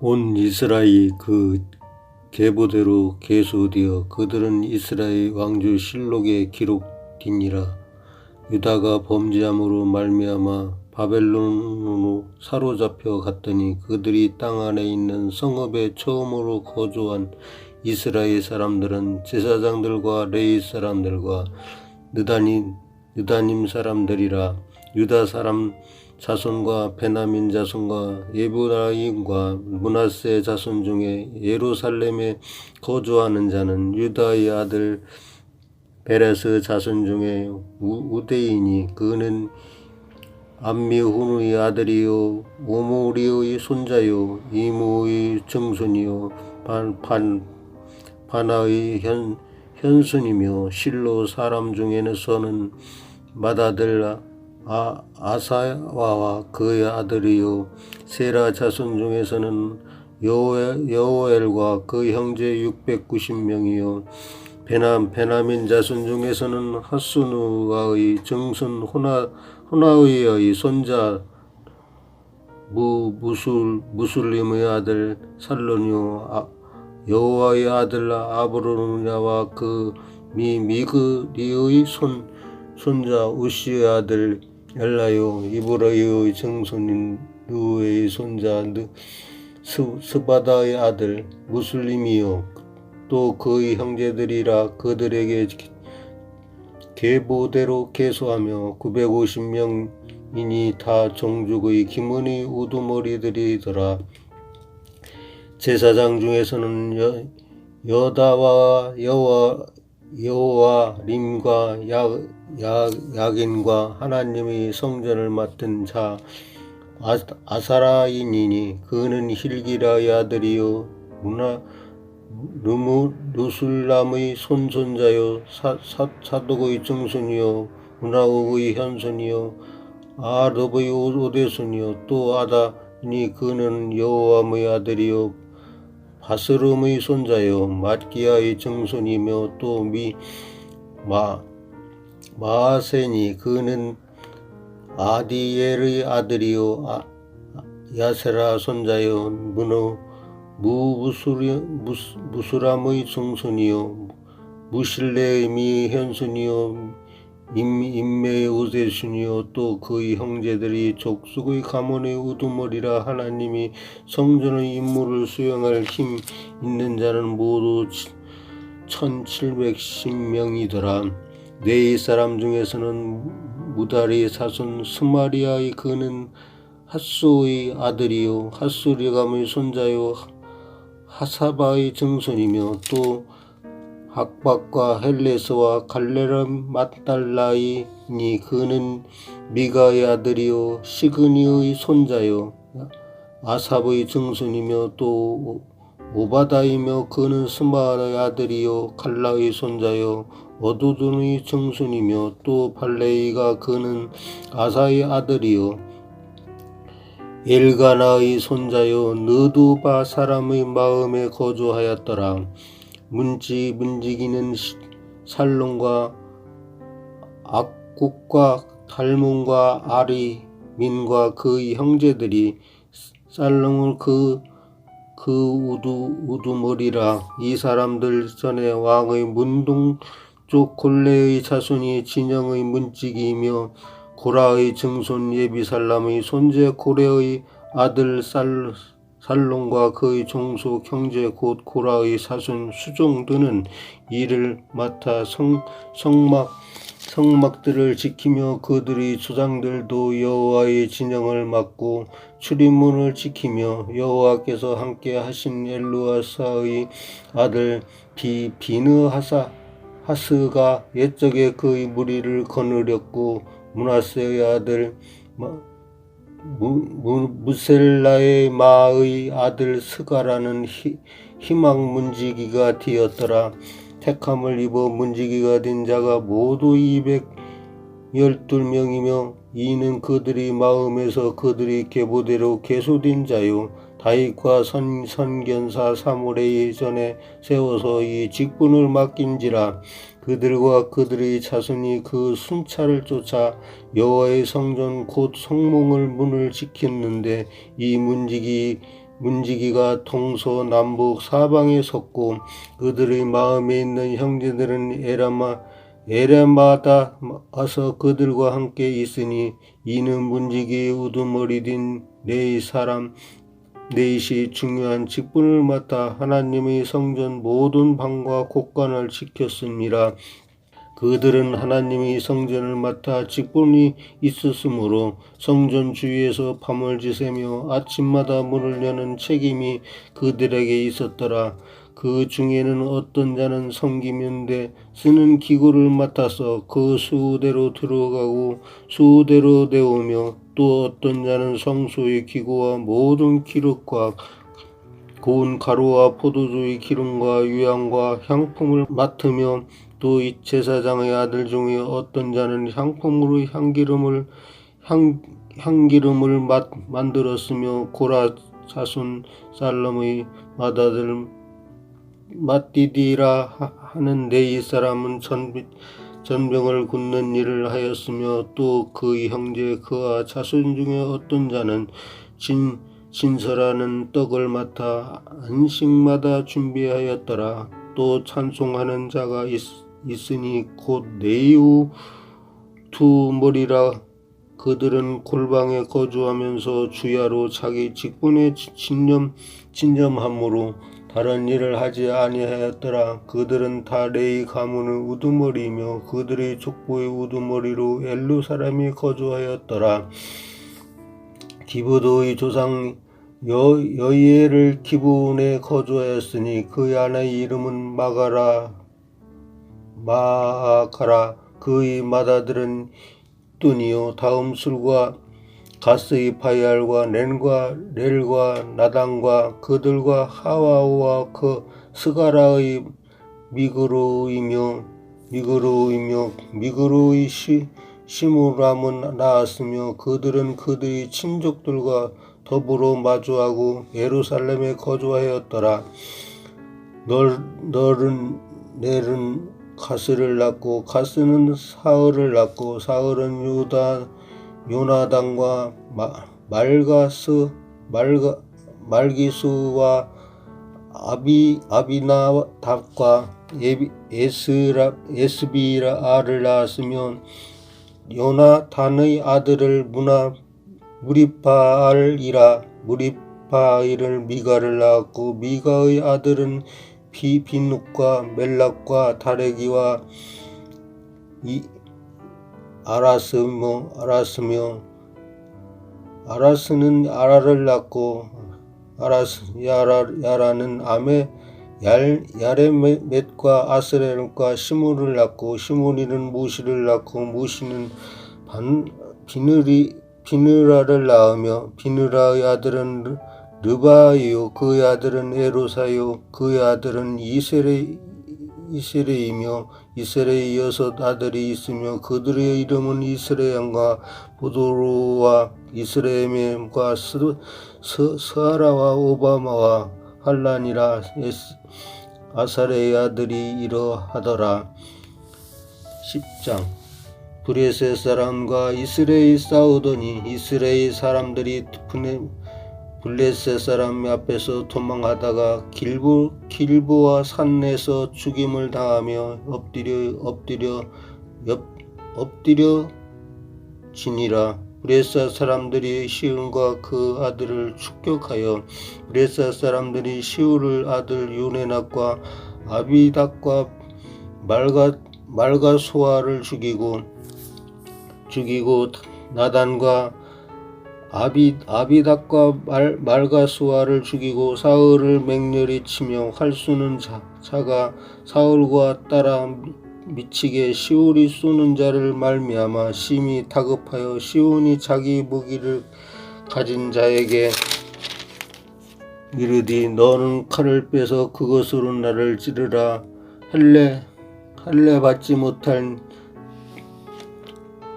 온 이스라엘이 그 계보대로 계수되어 그들은 이스라엘 왕조 실록에 기록되니라. 유다가 범죄함으로 말미암아 바벨론으로 사로잡혀 갔더니 그들이 땅 안에 있는 성읍에 처음으로 거주한 이스라엘 사람들은 제사장들과 레이 사람들과 느다님, 느다님 사람들이라 유다 사람 자손과 베나민 자손과 예브라임과 문하세 자손 중에 예루살렘에 거주하는 자는 유다의 아들 베레스 자손 중에 우- 우대이니 그는 암미훈의 아들이요 오모리의 손자요 이무의 증손이요 반, 반, 바나의 현, 현순이며 실로 사람 중에서는 맏아들 아, 아사와와 그의 아들이요. 세라 자손 중에서는 여호엘, 여호엘과 그 형제 690명이요. 베남 베나민 자손 중에서는 하수누가의 증손 호나 호나의의 손자 무 무술 무술림의 아들 살로니오. 아, 여호와의 아들 아브로냐와 그 미 미그리의 손 손자 우시의 아들 엘라요 이브라이의 증손인 누의 손자 스바다의 아들 무슬림이요 또 그의 형제들이라 그들에게 계보대로 계수하며 950명이니 다 종족의 기문의 우두머리들이더라. 제사장 중에서는 여, 여다와 여와 여호와 림과 야, 야, 야긴과 하나님의 성전을 맡은 자 아, 아사라인이니 그는 힐기라의 아들이요 문화 누무 누술람의 손손자요 사, 사, 사독의 증손이요 문하옥의 현손이요 아르의 오대손이요 또 아다니 그는 여호와의 아들이요 바스름의 손자요 mat기야의 증손이며 또 미 마 마세니 그는 아디엘의 아들이요 아, 야세라 무부수리 무스- 무수람의 증손이요 무실레의 미현순이요 임, 인매의 우세순이요. 또 그의 형제들이 족속의 가문의 우두머리라 하나님이 성전의 임무를 수행할 힘 있는 자는 모두 1710명이더라. 네이 사람 중에서는 무다리 사손 스마리아의 그는 핫소의 아들이요. 핫소리감의 손자요. 하사바의 증손이며 또 학박과 헬레스와 갈레람 맛달라이니 그는 미가의 아들이요 시그니의 손자요 아삽의 증손이며 또 오바다이며 그는 스마의 아들이요 칼라의 손자요 어두둔의 증손이며 또 발레이가 그는 아사의 아들이요 엘가나의 손자요 느두바 사람의 마음에 거주하였더라. 문지 문지기는 시- 살론과 악국과 달몬과 아리 민과 그의 형제들이 살롱을 그, 그 우두, 우두머리라. 이 사람들 전에 왕의 문동 쪽 골레의 자손이 진영의 문지기이며 고라의 증손 예비살람의 손재 고레의 아들 살, 살롱과 그의 종속 형제 곧 고라의 사손 수종 등은 이를 맡아 성, 성막 성막들을 지키며 그들의 조상들도 여호와의 진영을 맡고 출입문을 지키며 여호와께서 함께 하신 엘루아사의 아들 비 비느하사 하스가 옛적에 그의 무리를 거느렸고 문하세의 아들 마- 무, 무, 무 셀라의 마의 아들 스가라는 희, 희망 문지기가 되었더라. 택함을 입어 문지기가 된 자가 모두 212명이며 이는 그들이 마음에서 그들이 계보대로 계수된 자요. 다윗과 선, 선견사 사무엘의 전에 세워서 이 직분을 맡긴지라 그들과 그들의 자손이 그 순찰을 쫓아 여호와의 성전 곧 성몽을 문을 지켰는데 이 문지기 문지기가 동서 남북 사방에 섰고 그들의 마음에 있는 형제들은 에라마 에라마다 와서 그들과 함께 있으니 이는 문지기의 우두머리 딘 네이 사람 네이시 중요한 직분을 맡아 하나님의 성전 모든 방과 곳간을 지켰습니다. 그들은 하나님의 성전을 맡아 직분이 있었으므로 성전 주위에서 밤을 지새며 아침마다 문을 여는 책임이 그들에게 있었더라. 그 중에는 어떤 자는 섬기면대 쓰는 기구를 맡아서 그 수대로 들어가고 수대로 내오며 또 어떤 자는 성소의 기구와 모든 기록과 고운 가루와 포도주의 기름과 유향과 향품을 맡으며 또 이 제사장의 아들 중에 어떤 자는 향품으로 향기름을 향, 향기름을 마, 만들었으며 고라 자손 살럼의 맏아들 마띠디라 하는 네이 사람은 전, 전병을 굽는 일을 하였으며 또 그의 형제 그와 자손 중에 어떤 자는 진 진설하는 떡을 맡아 안식마다 준비하였더라. 또 찬송하는 자가 있, 있으니 곧 네이우 투머리라 그들은 골방에 거주하면서 주야로 자기 직분에 친념 친념함으로 다른 일을 하지 아니하였더라. 그들은 다 레이 가문의 우두머리이며 그들의 족보의 우두머리로 엘루 사람이 거주하였더라. 기브도의 조상 여, 여이엘을 기브온에 거주하였으니 그 아내의 이름은 마가라 마아카라 그의 맏아들은 뚜니요 다음 술과 가스의 바이알과 렌과 렐과 나단과 그들과 하와와 그 스가라의 미그로이며 미그로이며 미그로의 시, 시무람은 나았으며 그들은 그들의 친족들과 더불어 마주하고 예루살렘에 거주하였더라. 널, 너른 넬은 가스를 낳고 가스는 사흘을 낳고 사흘은 유다 요나단과 마, 말가스 말가 말기수와 아비 아비나답과 에스라 에스비라를 낳았으며 요나단의 아들을 무나 무리파알이라 무리파일을 미가를 낳았고 미가의 아들은 비 빈룩과 멜락과 다레기와 이 아라스며 아라스며 아라스는 아라를 낳고 아라스 야라 야라는 암에 얄 야레멧과 아스레과 시므를 낳고 시므리는 무시를 낳고 무시는 반 비느리 비느라를 낳으며 비느라의 아들은 르바이요 그의 아들은 에로사요 그의 아들은 이세레 이스레이며 이스레의 여섯 아들이 있으며 그들의 이름은 이스레양과 보도로와 이스레임과 스하라와 오바마와 할란이라 아사레의 아들이 이러하더라. 10장 브레셋 사람과 이스레이 싸우더니 이스레이 사람들이 블레셋 사람 앞에서 도망하다가 길보, 길보와 산에서 죽임을 당하며 엎드려 엎드려 옆, 엎드려 지니라. 브레사 사람들이 시온과 그 아들을 축격하여 브레사 사람들이 시울을 아들 요네낙과 아비닥과 말가 말가 소아를 죽이고 죽이고 나단과 아비, 아비닥과 말, 말가스와를 죽이고 사울을 맹렬히 치며 활수는 자, 자가 사울과 따라 미치게 시온이 쏘는 자를 말미암아 심히 다급하여 시온이 자기 무기를 가진 자에게 이르디 너는 칼을 빼서 그것으로 나를 찌르라. 할례 할례 받지 못한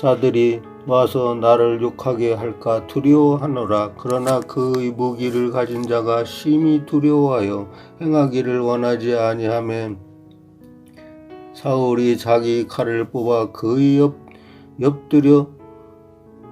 자들이 와서 나를 욕하게 할까 두려워하노라. 그러나 그의 무기를 가진 자가 심히 두려워하여 행하기를 원하지 아니하면 사울이 자기 칼을 뽑아 그의 옆, 옆들여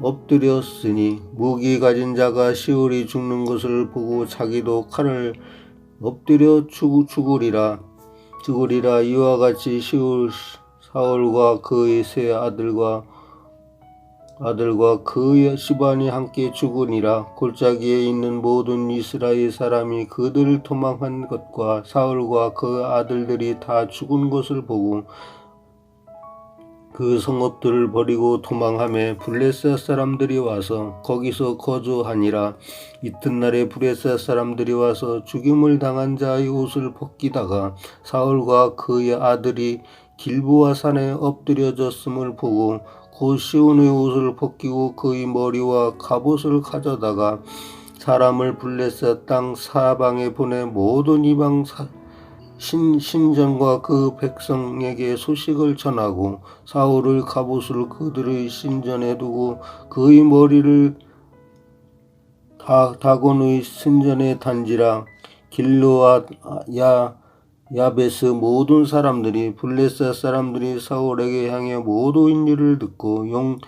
엎드렸으니 무기 가진 자가 시올이 죽는 것을 보고 자기도 칼을 엎드려 죽, 죽으리라 죽으리라 이와 같이 시올 사울과 그의 세 아들과 아들과 그 집안이 함께 죽으니라. 골짜기에 있는 모든 이스라엘 사람이 그들을 도망한 것과 사울과 그 아들들이 다 죽은 것을 보고 그 성읍들을 버리고 도망함에 블레셋 사람들이 와서 거기서 거주하니라. 이튿날에 블레셋 사람들이 와서 죽임을 당한 자의 옷을 벗기다가 사울과 그의 아들이 길보아 산에 엎드려졌음을 보고 곧 시온의 옷을 벗기고 그의 머리와 갑옷을 가져다가 사람을 블레셋 땅 사방에 보내 모든 이방 사, 신, 신전과 그 백성에게 소식을 전하고 사울의 갑옷을 그들의 신전에 두고 그의 머리를 다, 다곤의 신전에 단지라 길로아 야 야베스 모든 사람들이 블레셋 사람들이 사울에게 향해 모두인 일을 듣고 용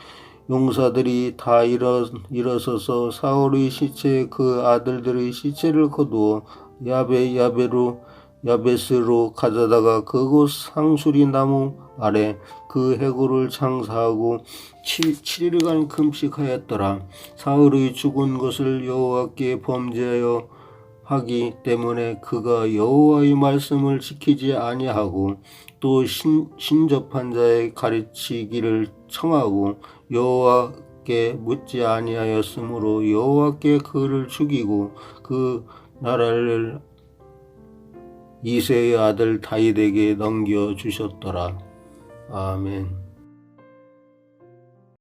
용사들이 다 일어, 일어서서 사울의 시체 그 아들들의 시체를 거두어 야베 야베로 야베스로 가져다가 그곳 상수리 나무 아래 그 해골을 장사하고 7, 7일간 금식하였더라. 사울의 죽은 것을 여호와께 범죄하여 하기 때문에 그가 여호와의 말씀을 지키지 아니하고 또 신, 신접한 자의 가르치기를 청하고 여호와께 묻지 아니하였으므로 여호와께 그를 죽이고 그 나라를 이세의 아들 다윗에게 넘겨 주셨더라. 아멘.